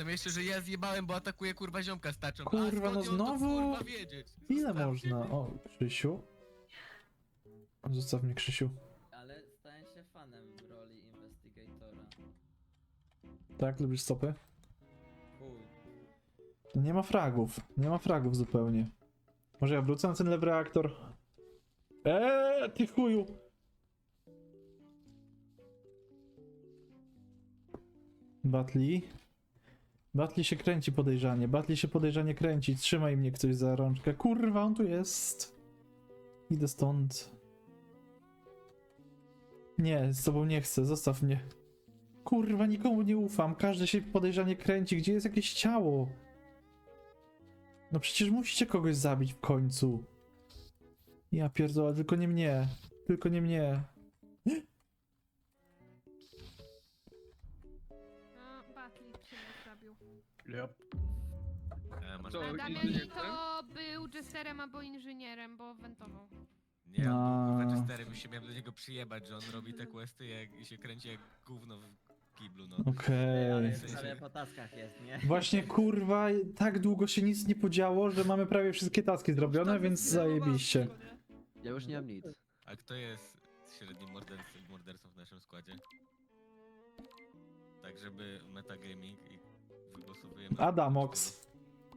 Potem jeszcze, że ja zjebałem, bo atakuję kurwa ziomka z taczą. A Kurwa, skąd no ją to, znowu? kurwa wiedzieć? Ile Zostawcie można? mnie. O, Krzysiu. Zostaw mnie, Krzysiu. Ale stałem się fanem roli investigatora. Tak, lubisz stopy? Chuj. Nie ma fragów. Nie ma fragów zupełnie. Może ja wrócę na ten lewy reaktor? Eee, ty chuju! Batli. Batli się kręci podejrzanie. Batli się podejrzanie kręci. Trzymaj mnie ktoś za rączkę. Kurwa, on tu jest. Idę stąd. Nie, z tobą nie chcę. Zostaw mnie. Kurwa, nikomu nie ufam. Każdy się podejrzanie kręci. Gdzie jest jakieś ciało? No przecież musicie kogoś zabić w końcu. Ja pierdolę, tylko nie mnie. Tylko nie mnie. Zabił. E, masz... Co, A Damianito był jesterem albo inżynierem, bo wentował. Nie, No. już się miałem do niego przyjebać, że on robi te questy jak, i się kręci jak gówno w kiblu, no. Okej. Ale prawie po taskach jest, nie? Właśnie kurwa, tak długo się nic nie podziało, że mamy prawie wszystkie taski zrobione, więc zajebiście. Ja już nie mam nic. A kto jest średnim mordercą, mordercą w naszym składzie? Tak, żeby metagaming i wygłosowujemy... Adamox.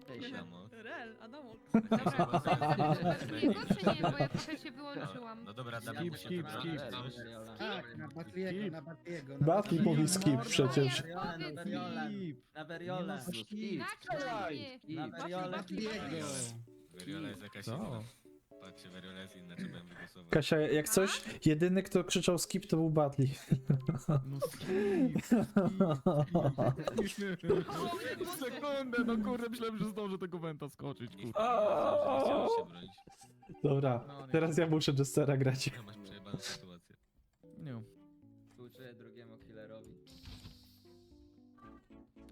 Cześć. Adamo. Rel, Adamok. Dobra, czy nie, bo ja trochę się No, wyłączyłam. no dobra, Adam musi skip, wybrać skip. coś. Tak, na Batliego, Skip. na Batliego. na Batli Batliego. mówi skip przecież. Na na. Skip. Nie? Na. Batliego. Weriola jest jakaś Co? inna. Patrzcie, Weriola jest inna, trzeba ją wygłosować. Kasia, jak coś, jedyny kto krzyczał skip to był Batli. No skip, Sekundę, no kurde, myślałem, że zdążę tego wenta skoczyć, Nie kurde. chciałem się bronić. Dobra, No, nie. teraz ja muszę Jestera grać. Ja masz przejebaną sytuację. Nie. Współczuję drugiemu killerowi.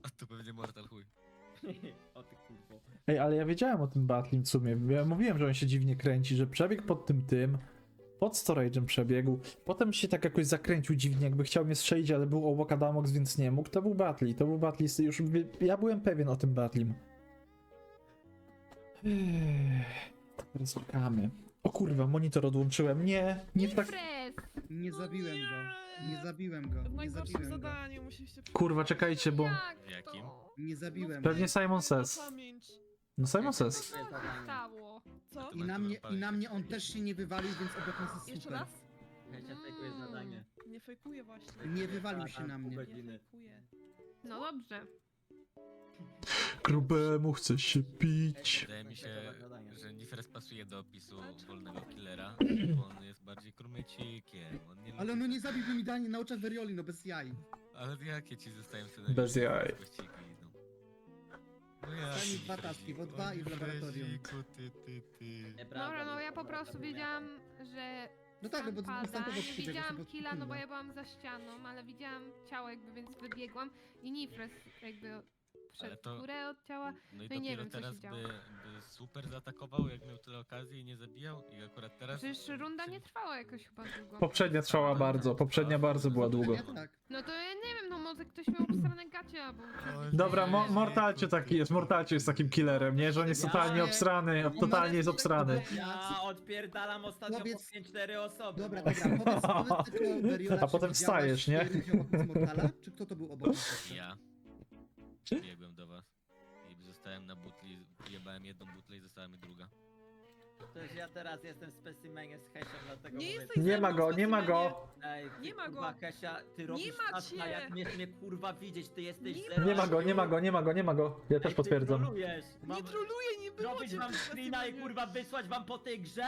A to pewnie Mortal chuj. Ej, ale ja wiedziałem o tym Batlim w sumie. Ja mówiłem, że on się dziwnie kręci, że przebiegł pod tym tym. Pod storage'em przebiegł. Potem się tak jakoś zakręcił dziwnie, jakby chciał mnie strzelić, ale był obok Adamox, więc nie mógł. To był Batli, to był Batli. Już ja byłem pewien o tym Batlim. Teraz szukamy. O kurwa, monitor odłączyłem. Nie, nie tak. Nie zabiłem go. Nie zabiłem go. W Nie najgorszym zabiłem go. zadaniu musieliście Kurwa, czekajcie, bo. Jak to? Nie zabiłem Pewnie go. Simon Na Says. pamięć. No Simon Says. Co się stało? Co? I na mnie, i na mnie on też się nie wywalił, więc obok nas jest Jeszcze super. raz? Fejkuje zadanie. Nie fejkuję właśnie. Nie wywalił się na mnie. Nie. No dobrze. Grubemu chce się pić. Wydaje mi się, że Nifres pasuje do opisu wolnego killera, bo on jest bardziej krumycikiem. On nie Ale lubi- no nie zabiłby mi danie na oczach Verioli, no bez jaj. Ale jakie ci zostają scenariusze? Bez jaj. Właściwie, mi dwa taski, bo dwa i w laboratorium. Nifresiku, Ty, ty, ty. Nieprawda, Dobra, no bo ja po prostu wiedziałam, że No tak, no bo pada, następowo nie widziałam sobie killa, no bo ja byłam za ścianą, ale widziałam ciało jakby, więc wybiegłam i Nifres jakby Ale przed to- górę od ciała. No i No i nie dopiero wiem, co się teraz by, działo. by super zaatakował, jak miał tyle okazji i nie zabijał i akurat teraz... Przecież runda nie trwała jakoś chyba długo. Poprzednia trwała bardzo, poprzednia bardzo była długo. Ja tak. No to ja nie wiem, no może ktoś miał obstronę gacie albo... Dobra, Mo Mortalcie taki jest, Mortalcie jest takim killerem, nie? Że on jest totalnie obsrany, totalnie jest obsrany. Ja odpierdalam ostatnio Powiedz- po 5-4 osoby. Dobra, dobra, powiedz, powiedz A czy potem widziałaś wstajesz, nie? obok Mortala? Czy kto to był obok? Ja. Przybiegłem do was i zostałem na butli, jebałem jedną butlę i została mi druga. Przecież ja teraz jestem specimenem z Hesią, dlatego Nie mówię, jesteś Nie ze ma mną go, nie ma go, Ej, ty, Nie ma kurwa, go. Hesia, ty robisz ma cię. jak mnie, mnie kurwa widzieć, ty jesteś Nie zero nie ma go, nie ma go, nie ma go, nie ma go. Ja też Ej, ty potwierdzam. trolujesz. Mam Nie troluję, nie było robić cię wam screena i specimenie. kurwa wysłać wam po tej grze?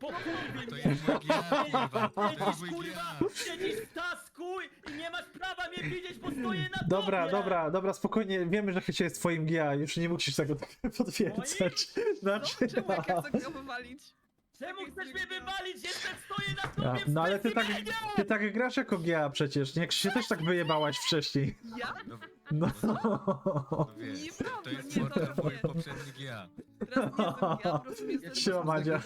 Po kurwie To mnie! jest mój kurwa, to jest Siedzisz mój kurwa, siedzisz w tasku i nie masz prawa mnie widzieć, bo stoję na Dobra, tobie! dobra, dobra, spokojnie, wiemy, że Chycie jest twoim GA, już nie musisz tego tak potwierdzać. Znaczy, No, czemu jak ja chcę go wywalić? Czemu chcesz mnie wywalić? Jestem, stoję na A, tobie w no ale ty tak, specimenie! ty tak grasz jako GA przecież, nie? Jak się też tak wyjebałaś wcześniej. Ja? No, No. No wiesz, Nieprawda, to jest nie, portal to mój nie. poprzednik ja. Teraz nie jestem ja, po prostu Ja jestem... Siema, Madzia.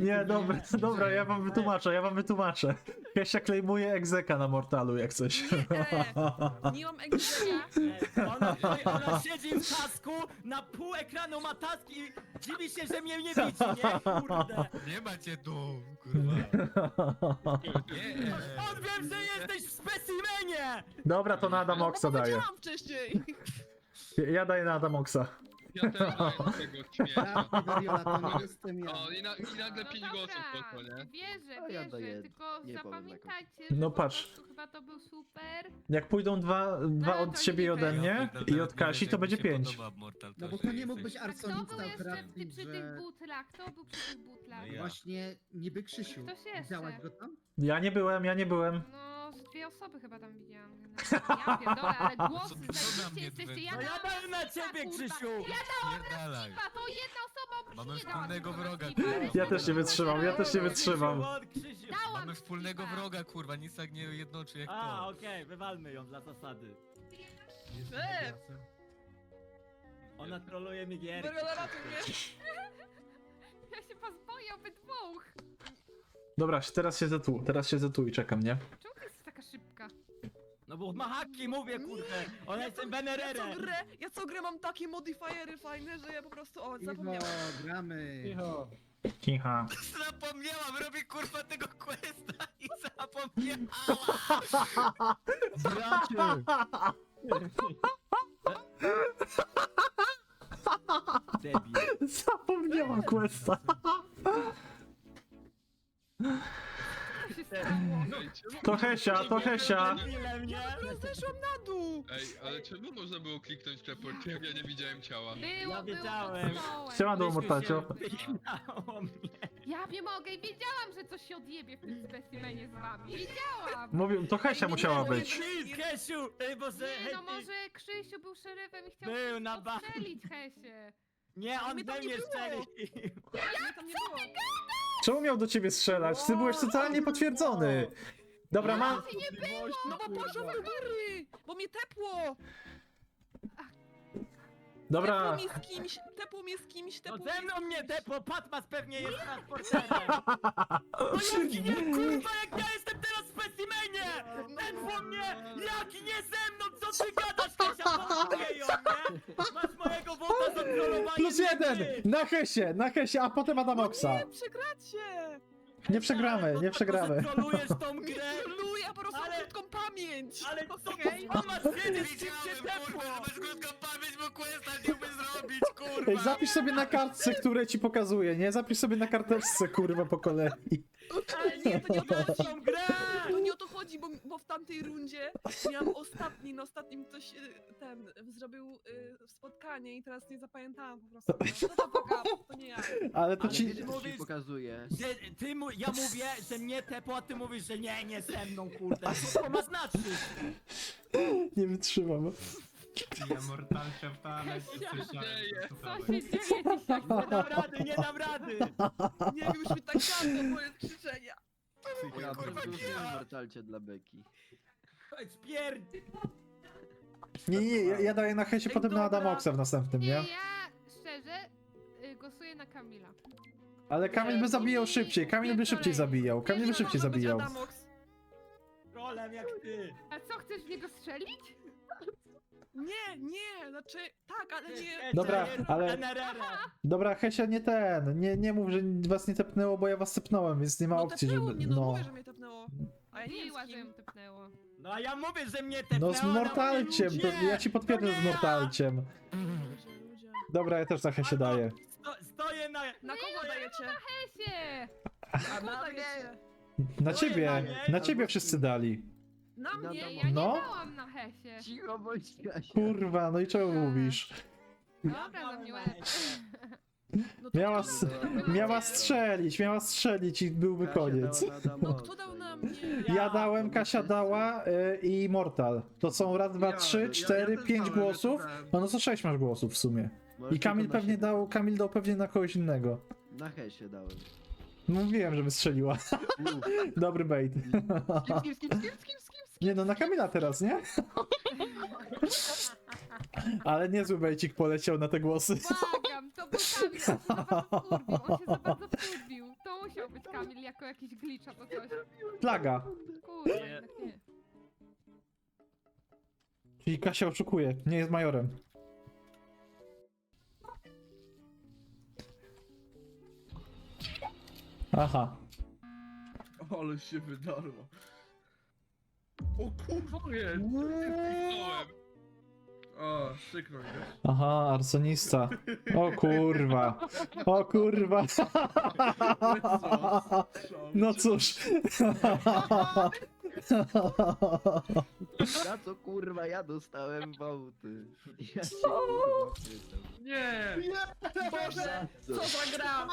Nie, Ja dobra, nie- dobra, ja wam wytłumaczę, ja wam wytłumaczę. Kesia klejmuje egzeka na Mortalu, jak coś. Nie, nie mam egzeka. Ona, ona siedzi w kasku, na pół ekranu ma task i dziwi się, że mnie nie widzi, nie? Kurde. Nie macie tu, kurwa. Nie. On wiem, że jesteś w specimenie! Dobra, to na No Adamoksa daję. powiedziałam wcześniej. Ja daję na Adamoksa. Ja też dałem tego śmiecia. Tak, Veriola, to nie jestem ja. O, i, na, i nagle No 5 dobra, głosów poszło, nie? Wierzę, A ja wierzę, daję- tylko nie powiem zapamiętajcie, No że po patrz. prostu chyba to był super. Jak pójdą dwa, dwa No, od to ciebie i nie ode mnie i od Kasi, to będzie pięć. No bo to nie mógł być A kto Arsonista był jeszcze trafić, przy że... tych butlach? Kto był przy tych butlach? No ja. Właśnie niby Krzysiu. Ktoś jeszcze. Widziałaś go tam? Ja nie byłem, ja nie byłem. No, dwie osoby chyba tam widziałam. Ja pierdolę, ale Co- na zajebiście jesteście. Ja No ja dałam dałem na ciebie, kurwa. Krzysiu! Ja dałam Pierdalaj. skipa, to jedna osoba oprócz Mamy wspólnego na wroga, kurwa. Ja też nie wytrzymam, ja też nie wytrzymam. Krzysiu. Dałam Mamy wspólnego skipa. wroga, kurwa, nic tak nie jednoczy jak A, to. okej, wywalmy ją dla zasady. E, Ona troluje mi ratuj mnie. Ja się was boję obydwóch. Dobra, teraz się zetu, teraz się i czekam, nie? Czemu ty? No bo ma haki, mówię, kurde. Ona jest Ja co Benerere. grę, ja co grę mam takie modifiery fajne, że ja po prostu, o, Cicho, zapomniałam. gramy. Kicha. Zapomniałam, robię kurwa tego questa i zapomniałam. Bracie! Debil. Zapomniałam questa. To można Hesia, to Hesia. Mnie. Ja zeszłam na dół. Ej, ale czemu można było kliknąć report, jak ja nie widziałem ciała? Było, Ja było wiedziałem. pod stołem. Siema, do mnie. Ja wiem, mogę i wiedziałam, że coś się odjebie w tym specimenie z wami. Wiedziałam. Mówię, to Hesia musiała być. Nic, Kesiu! Ej, Boże, Nie, no może Krzysiu był szeryfem i chciał Był na ba- postrzelić Hesię. Nie, on Mnie we nie mnie strzelił. Mnie tam nie było. Czemu miał do ciebie strzelać? Ty byłeś totalnie potwierdzony. Dobra, mam... No bo poszłam do góry, bo mnie tepło. Dobra, Tepło mnie z kimś, tepło mnie z kimś, No tepło ze mnie z mną mnie kimś. tepło, Patmas pewnie jest transporterem. No jaki nie, kurwa, jak ja jestem teraz w specimenie! Tepło mnie, jaki nie ze mną, co ty gadasz, Kasia, pokuję ją, nie? Masz mojego wota za trollowanie plus jeden! Na Hesie, na Hesie, a potem Adamoksa. Nie, przegracie. Nie przegramy, nie przegramy. Trolujesz tą grę, Troluję, ja po prostu mam Ale- krótką pamięć. ale co Okej? to czym się Widziałem, tepło? kurwa, że masz krótką pamięć, bo questa nie umie zrobić, kurwa. Ej, zapisz sobie na kartce, które ci pokazuję, nie? Zapisz sobie na karteczce, kurwa, po kolei. Ale nie, to nie tą grę! To to chodzi, bo, bo w tamtej rundzie miałam ostatni, na ostatnim ktoś y, ten zrobił y, spotkanie i teraz nie zapamiętałam po prostu. No, no to poka, to nie ja. Ale to Ale ci... Co ci pokazuje? Że ty mu, ja mówię, że mnie tepło, a ty mówisz, że nie, nie ze mną, kurde. Co to ma znaczyć? Nie wytrzymam. Ja mortalcia w toalecie Ja słyszałem. Co się dzieje dzisiaj? Nie dam rady, nie dam rady! Nie wiem, już mi tak gadło, moje krzyczenia. Ja kurwa, zagłosuję ja. w mortalcie dla Beki. Spierd... Nie, nie, ja, ja daję na Hesie, Ej, potem na dobra. Adamoksa w następnym, Nie, nie? ja szczerze y, głosuję na Kamila. Ale Kamil by zabijał szybciej, Kamil by szybciej zabijał, Kamil by szybciej zabijał. Adamox. Rolem jak ty! A co, chcesz w niego strzelić? Nie, nie, znaczy tak, ale nie. Dobra, ale-. Dobra, Hesia, nie ten, nie, nie mów, że was nie tepnęło, bo ja was tepnąłem, więc nie ma No opcji, tepnęło żeby... mnie, no, No, mówię, że mnie tepnęło. A ja nie wiem z że kim. No a ja mówię, że mnie tepnęła no z na Mortalciem, to ja ci potwierdzę z. Mortalciem. Ludzie, ludzie. Dobra, ja też na Hesie daję. Sto, stoję na... Na kogo dajecie? Hesie! Na A na? Na ciebie, na ciebie wszyscy dali. Na Na mnie? dom- Nie, ja No. nie dałam na Hesie. Cicho bądź Kasia. Kurwa, no i czemu mówisz? Dobra, za mnie łeb. No to Miała, kto s- dał na mnie? miała strzelić, miała strzelić i byłby Kasia koniec. dała na No kto dał na mnie? Ja dałem, Kasia dała y, i Mortal. To są raz, dwa, Ja- trzy, ja- cztery, ja też pięć dałem, ja głosów. też dałem. No, no to sześć masz głosów w sumie. Możesz I Kamil tylko na pewnie siebie. dał, Kamil dał pewnie na kogoś innego. Na Hesie dałem. No mówiłem, żeby strzeliła. Uff. Dobry bait. Skip, skip, skip, skip, skip. Nie no, na Kamila teraz, nie? Ale niezły bejcik poleciał na te głosy. Błagam, to był Kamil, on się za bardzo wkurwił, on się za bardzo wkurwił. To musiał być Kamil jako jakiś glitch albo coś. Plaga. Kurwa, jednak nie. Czyli Kasia oszukuje, nie jest majorem. Aha. Ale się wydarło. O kurwa, jest. Kliknąłem. O, syknął, wiesz? Aha, arsonista. O kurwa. O kurwa. No cóż. Za co kurwa ja dostałem bałty? Ja się kurwa pytam. Nie! Boże, co za gra!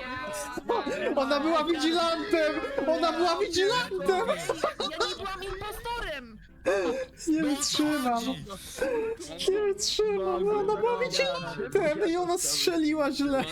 Ja, Ona była vigilantem! Ona była vigilantem! Ja nie byłam impostorem! Nie wytrzymam. Nie wytrzymam. Ona była vigilantem i ona strzeliła źle.